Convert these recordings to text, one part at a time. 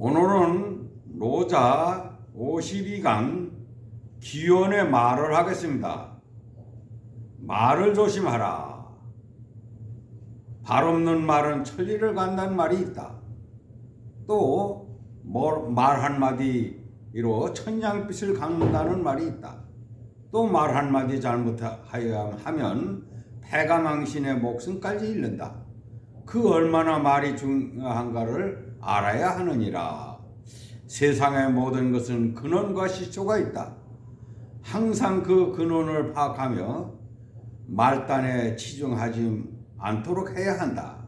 오늘은 로자 52강 기원의 말을 하겠습니다. 말을 조심하라. 발 없는 말은 천리를 간다는 말이 있다. 또 말 한마디로 천냥빛을 갚는다는 말이 있다. 또 말 한마디 잘못하면 패가망신의 목숨까지 잃는다. 그 얼마나 말이 중요한가를 알아야 하느니라. 세상의 모든 것은 근원과 시초가 있다. 항상 그 근원을 파악하며 말단에 치중하지 않도록 해야 한다.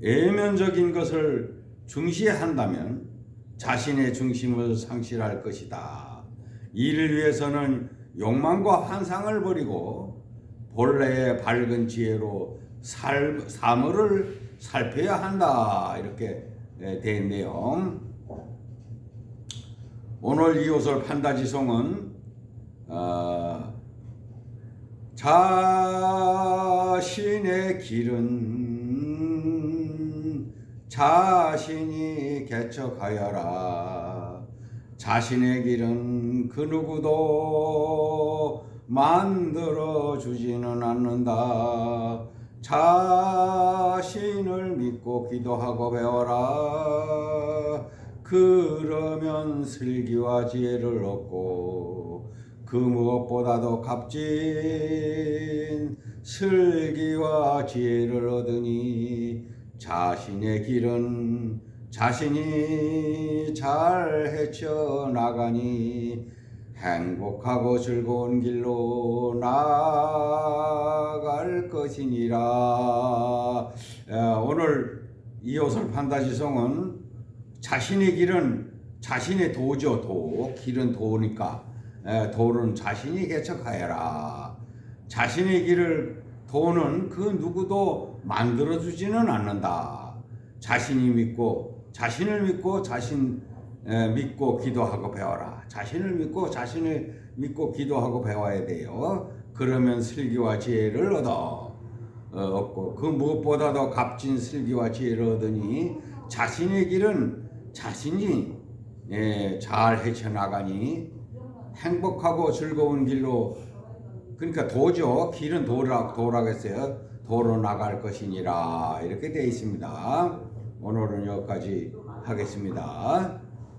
외면적인 것을 중시한다면 자신의 중심을 상실할 것이다. 이를 위해서는 욕망과 환상을 버리고 본래의 밝은 지혜로 살, 사물을 살펴야 한다. 이렇게 되어 있네요. 오늘 이호설 판다지송은 어, 자신의 길은 자신이 개척하여라. 자신의 길은 그 누구도 만들어 주지는 않는다. 자신을 믿고 기도하고 배워라. 그러면 슬기와 지혜를 얻고 그 무엇보다도 값진 슬기와 지혜를 얻으니 자신의 길은 자신이 잘 헤쳐나가니 행복하고 즐거운 길로 나아갈 것이니라. 에, 오늘 이호설 판다지송은 자신의 길은 자신의 도죠 도 길은 도니까 에, 도는 자신이 개척하여라. 자신의 길을 도는 그 누구도 만들어 주지는 않는다. 자신이 믿고 자신을 믿고 자신 에, 믿고 기도하고 배워라. 자신을 믿고 자신을 믿고 기도하고 배워야 돼요. 그러면 슬기와 지혜를 얻어 어, 얻고 그 무엇보다도 값진 슬기와 지혜를 얻으니 자신의 길은 자신이 예, 잘 헤쳐나가니 행복하고 즐거운 길로 그러니까 도죠. 길은 도라 도라고 했어요. 도로 나갈 것이니라 이렇게 되어 있습니다. 오늘은 여기까지 하겠습니다.